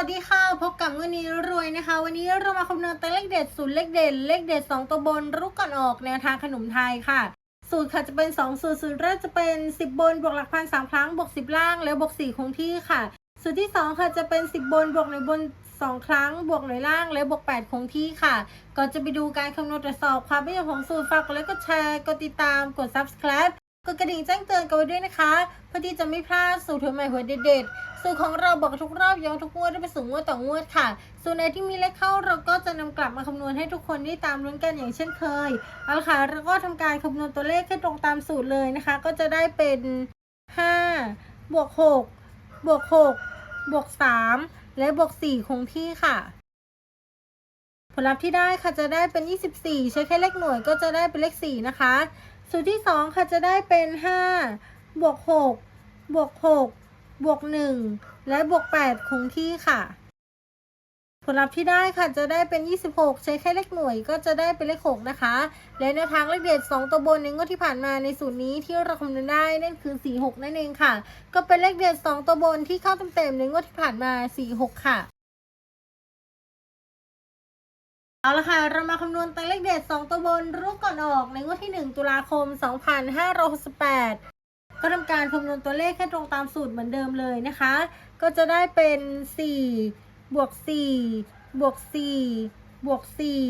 วัสดีค่ะ พบกับวันนี้รวยนะคะ วันนี้เรามาคำนวณตัวเลขเด็ดสูตรเลขเด่นเลขเด็ด 2 ตัวบนรุกก่อนออกแนวทางขนมไทยค่ะ สูตรค่ะจะเป็น 2 สูตรสูตรแรกจะเป็น 10 บนบวกหลักพันสามครั้งบวก10 ล่าง แล้วบวก4คงที่ค่ะ สูตรที่ 2 ค่ะจะเป็น 10 บนบวกหน่วยบน 2 ครั้ง บวกหน่วยล่าง แล้วบวก8คงที่ค่ะ ก่อนจะไปดูการคำนวณตรวจสอบความเป็นอยู่ของสูตรฝากกดไลค์กดแชร์กดติดตามกด subscribe กดกระดิ่งแจ้งเตือนกันไว้ด้วยนะคะเพื่อที่จะไม่พลาดสูตรใหม่หัวเด็ดๆ สูตรของเราบอกทุกรอบย้อนทุกงวดได้ไปสู่งวดต่องวดค่ะ ส่วนไหนที่มีเลขเข้าเราก็จะนำกลับมาคำนวณให้ทุกคนได้ตามลุ้นกันอย่างเช่นเคยเอาละค่ะเราก็ทำการคำนวณตัวเลขให้ตรงตามสูตรเลยนะคะ ก็จะได้เป็น5บวก6บวก6บวก3และบวก4คงที่ค่ะผลลัพธ์ที่ได้ค่ะจะได้เป็น 24 ใช้แค่เลขหน่วยก็จะได้เป็นเลข 4 นะคะ สูตรที่ 2 ค่ะจะได้เป็น 5 บวก 6 บวก 6 บวก 1 และบวก 8 คงที่ค่ะ ผลลัพธ์ที่ได้ค่ะจะได้เป็น 26 ใช้แค่เลขหน่วยก็จะได้เป็นเลข 6 นะคะ และแนวทางเลขเด็ด 2 ตัวบนในงวดที่ผ่านมาในสูตรนี้ที่เราคำนวณได้นั่นคือ 46 นั่นเองค่ะ ก็เป็นเลขเด็ด 2 ตัวบนที่เข้าเต็มๆในงวดที่ผ่านมา 46 ค่ะเอาละค่ะเรามาคำนวณตัวเลขเด็ด 2 ตัวบนรูปก่อนออกในงวดที่ 1 ตุลาคม 2568 ก็ทำการคำนวณตัวเลขให้ตรงตามสูตรเหมือนเดิมเลยนะคะ ก็จะได้เป็น 4 บวก 4 บวก 4 บวก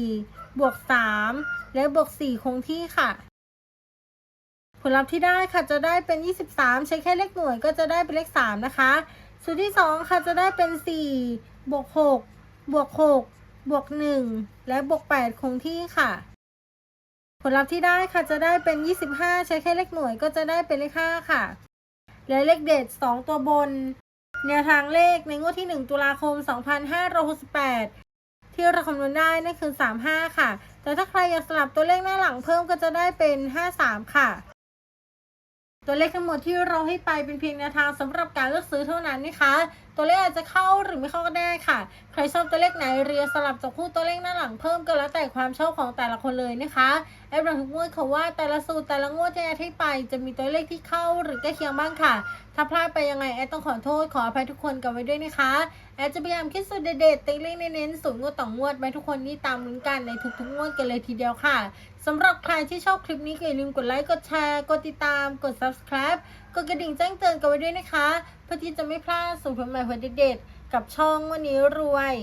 4 บวก 3 และบวก 4 คงที่ค่ะ ผลลัพธ์ที่ได้ค่ะจะได้เป็น 23 ใช้แค่เลขหน่วยก็จะได้เป็นเลข 3 นะคะ สูตรที่ 2 ค่ะจะได้เป็น 4 บวก 6 บวก 6 บวก 1 และบวก 8 คงที่ค่ะ ผลลัพธ์ที่ได้ค่ะจะได้เป็น 25 ใช้แค่เลขหน่วยก็จะได้เป็นเลข 5 ค่ะ และเลขเด็ด 2 ตัวบน แนวทางเลขในงวดที่ 1 ตุลาคม 2568 ที่เราคำนวณได้นั่นคือ 35 ค่ะ แต่ถ้าใครอยากสลับตัวเลขหน้าหลังเพิ่มก็จะได้เป็น 53 ค่ะ ตัวเลขทั้งหมดที่เราให้ไปเป็นเพียงแนวทางสำหรับการเลือกซื้อเท่านั้นนะคะ ตัวเลขอาจจะเข้าหรือไม่เข้าก็ได้ค่ะ ใครชอบตัวเลขไหนเรียงสลับจับคู่ตัวเลขหน้าหลังเพิ่มก็แล้วแต่ความชอบของแต่ละคนเลยนะคะแอปหลังทุกงวดเขาว่าแต่ละสูตรแต่ละงวดที่แอดให้ไป จะมีตัวเลขที่เข้าหรือใกล้เคียงบ้างค่ะ ถ้าพลาดไปยังไงแอดต้องขอโทษขออภัยทุกคนกันไว้ด้วยนะคะแอดจะพยายามคิดสูตรเด็ดๆติ๊กเลขเน้นๆสูตรงวดต่องวดไปทุกคนนี่ตามลุ้นกันในทุกๆงวดกันเลยทีเดียวค่ะสำหรับใครที่ชอบคลิปนี้ก็อย่าลืมกดไลค์ กดแชร์ กดติดตาม กด subscribe กดกระดิ่งแจ้งเตือนกันไว้ด้วยนะคะ เพื่อที่จะไม่พลาดสูตรใหม่ๆหัวเด็ดๆกับช่องวันนี้รวย